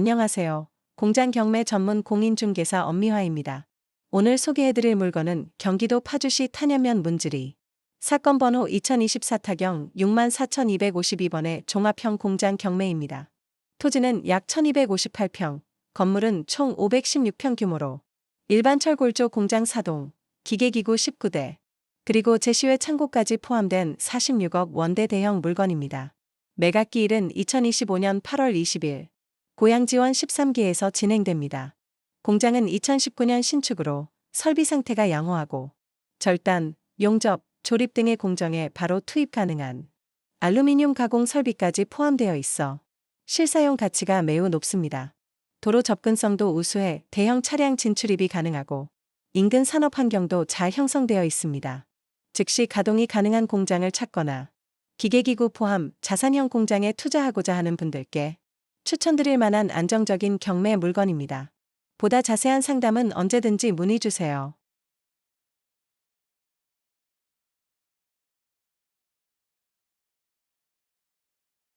안녕하세요. 공장 경매 전문 공인중개사 엄미화입니다. 오늘 소개해드릴 물건은 경기도 파주시 탄현면 문지리. 사건 번호 2024 타경 64,252번의 종합형 공장 경매입니다. 토지는 약 1258평, 건물은 총 516평 규모로 일반 철골조 공장 사동, 기계기구 19대, 그리고 제시외 창고까지 포함된 46억 원대 대형 물건입니다. 매각기일은 2025년 8월 20일, 고양지원 13기에서 진행됩니다. 공장은 2019년 신축으로 설비 상태가 양호하고 절단, 용접, 조립 등의 공정에 바로 투입 가능한 알루미늄 가공 설비까지 포함되어 있어 실사용 가치가 매우 높습니다. 도로 접근성도 우수해 대형 차량 진출입이 가능하고 인근 산업 환경도 잘 형성되어 있습니다. 즉시 가동이 가능한 공장을 찾거나 기계기구 포함 자산형 공장에 투자하고자 하는 분들께 추천드릴 만한 안정적인 경매 물건입니다. 보다 자세한 상담은 언제든지 문의 주세요.